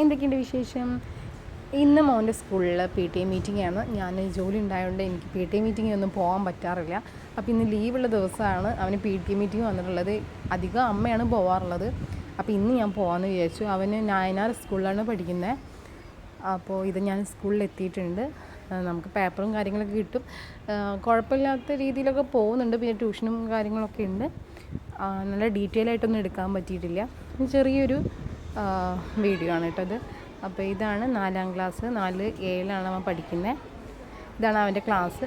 എന്തൊക്കെയുണ്ട് വിശേഷം? ഇന്ന് മോന്റെ സ്കൂളിൽ പി ടി എ മീറ്റിംഗ് ആണ്. ഞാൻ ജോലി ഉണ്ടായതുകൊണ്ട് എനിക്ക് പി ടി എ മീറ്റിങ്ങിനൊന്നും പോകാൻ പറ്റാറില്ല. അപ്പോൾ ഇന്ന് ലീവുള്ള ദിവസമാണ് അവന് പി ടി എ മീറ്റിംഗ് വന്നിട്ടുള്ളത്. അധികം അമ്മയാണ് പോവാറുള്ളത്. അപ്പോൾ ഇന്ന് ഞാൻ പോകാമെന്ന് വിചാരിച്ചു. അവന് നായനാർ സ്കൂളിലാണ് പഠിക്കുന്നത് അപ്പോൾ ഇത് ഞാൻ സ്കൂളിൽ എത്തിയിട്ടുണ്ട്. നമുക്ക് പേപ്പറും കാര്യങ്ങളൊക്കെ കിട്ടും. കുഴപ്പമില്ലാത്ത രീതിയിലൊക്കെ പോകുന്നുണ്ട്. പിന്നെ ട്യൂഷനും കാര്യങ്ങളൊക്കെ ഉണ്ട്. നല്ല ഡീറ്റെയിൽ ആയിട്ടൊന്നും എടുക്കാൻ പറ്റിയിട്ടില്ല. ചെറിയൊരു വീഡിയോ ആണ് കേട്ടോ ഇത്. അപ്പോൾ ഇതാണ് നാലാം ക്ലാസ് നാല് ഏഴിലാണ് അവൻ പഠിക്കുന്നത് ഇതാണ് അവന്റെ ക്ലാസ്.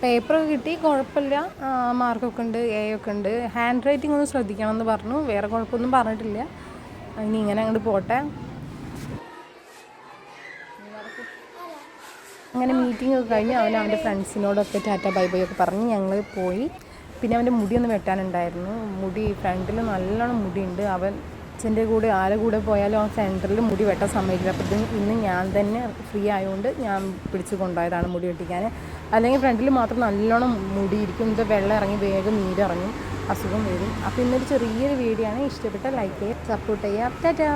പേപ്പർ കിട്ടി കുഴപ്പമില്ല. മാർക്കൊക്കെ ഉണ്ട് എ ഒക്കെ ഉണ്ട്. ഹാൻഡ് റൈറ്റിംഗ് ഒന്ന് ശ്രദ്ധിക്കണം എന്ന് പറഞ്ഞു. വേറെ കുഴപ്പമൊന്നും പറഞ്ഞിട്ടില്ല. ഇനി ഇങ്ങനെ അങ്ങോട്ട് പോട്ടെ. അങ്ങനെ മീറ്റിംഗ് ഒക്കെ കഴിഞ്ഞ് അവൻ അവന്റെ ഫ്രണ്ട്സിനോടൊക്കെ ടാറ്റ ബൈ ബൈ ഒക്കെ പറഞ്ഞ് ഞങ്ങൾ പോയി. പിന്നെ അവന്റെ ഒന്ന് വെട്ടാനുണ്ടായിരുന്നു. മുടി ഫ്രണ്ടിൽ നല്ലോണം മുടിയുണ്ട്. അവൻ അച്ഛന്റെ കൂടെ ആരെ കൂടെ പോയാലും ആ സെന്ററിൽ മുടി വെട്ടാൻ സമ്മതിക്കില്ല. അപ്പോൾ ഇത് ഇന്ന് ഞാൻ തന്നെ ഫ്രീ ആയതുകൊണ്ട് ഞാൻ പിടിച്ച് കൊണ്ടുപോയതാണ് മുടി വെട്ടിക്കാൻ അല്ലെങ്കിൽ ഫ്രണ്ടിൽ മാത്രം നല്ലോണം മുടിയിരിക്കും. ഇത് വെള്ളം ഇറങ്ങി വേഗം നീരിറങ്ങും അസുഖം വരും. അപ്പോൾ ഇന്നൊരു ചെറിയൊരു വീഡിയോ ആണ് ഇഷ്ടപ്പെട്ട ലൈക്ക് ചെയ്യുക സപ്പോർട്ട് ചെയ്യുക. ടാറ്റാ